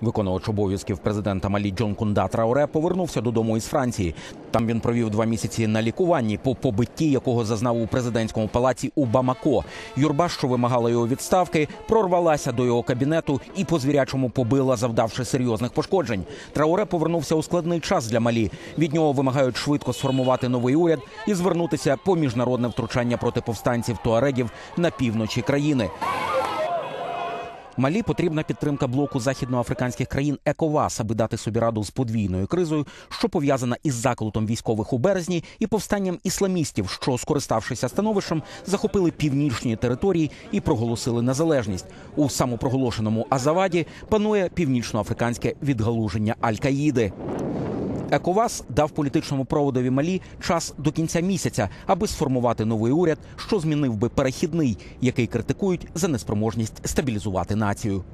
Виконувач обов'язків президента Малі Джон Кунда Трауре повернувся додому із Франції. Там він провів два місяці на лікуванні по побитті, якого зазнав у президентському палаці у Бамако. Юрба, що вимагала його відставки, прорвалася до його кабінету і по звірячому побила, завдавши серйозних пошкоджень. Трауре повернувся у складний час для Малі. Від нього вимагають швидко сформувати новий уряд і звернутися по міжнародне втручання проти повстанців туарегів на півночі країни. Малі потрібна підтримка блоку західноафриканських країн ЕКОВАС, аби дати собі раду з подвійною кризою, що пов'язана із заколотом військових у березні і повстанням ісламістів, що, скориставшися становищем, захопили північні території і проголосили незалежність. У самопроголошеному Азаваді панує північноафриканське відгалуження Аль-Каїди. ЕКОВАС дав політичному проводові Малі час до кінця місяця, аби сформувати новий уряд, що змінив би перехідний, який критикують за неспроможність стабілізувати націю.